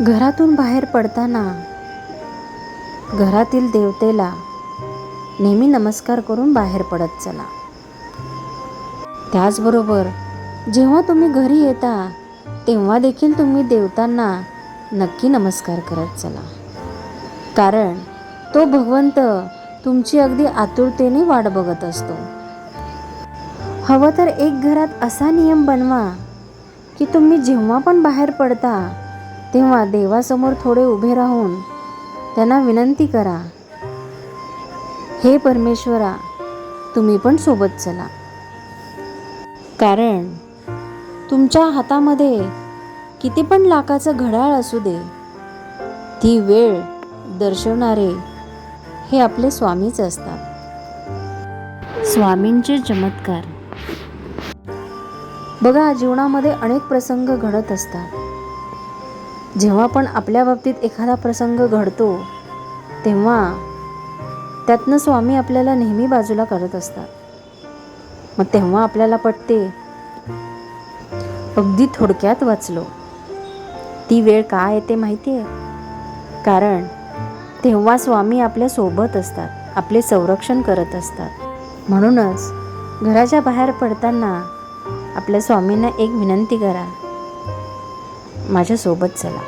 घरातून बाहेर पडताना घरातील देवतेला नेहमी नमस्कार करून बाहेर पडत चला. त्याचबरोबर जेव्हा तुम्ही घरी येता तेव्हा देखील तुम्ही देवतांना नक्की नमस्कार करत चला. कारण तो भगवंत तुमची अगदी आतुरतेने वाट बघत असतो. हवं तर एक घरात असा नियम बनवा की तुम्ही जेव्हा पण बाहेर पडता तेव्हा देवासमोर थोडे उभे राहून त्यांना विनंती करा. हे परमेश्वरा तुम्ही पण सोबत चला. कारण तुमच्या हातामध्ये किती पण लाखाचं घड्याळ असू दे ती वेळ दर्शवणारे हे आपले स्वामीच असतात. स्वामींचे चमत्कार. बघा जीवनामध्ये अनेक प्रसंग घडत असतात. जेव्हा पण आपल्या बाबतीत एखादा प्रसंग घडतो तेव्हा त्यातनं स्वामी आपल्याला नेहमी बाजूला करत असतात. मग तेव्हा आपल्याला पटते अगदी थोडक्यात वाचलो. ती वेळ का येते माहिती आहे कारण तेव्हा स्वामी आपल्यासोबत असतात आपले संरक्षण करत असतात. म्हणूनच घराच्या बाहेर पडताना आपल्या स्वामींना एक विनंती करा माझ्यासोबत चला.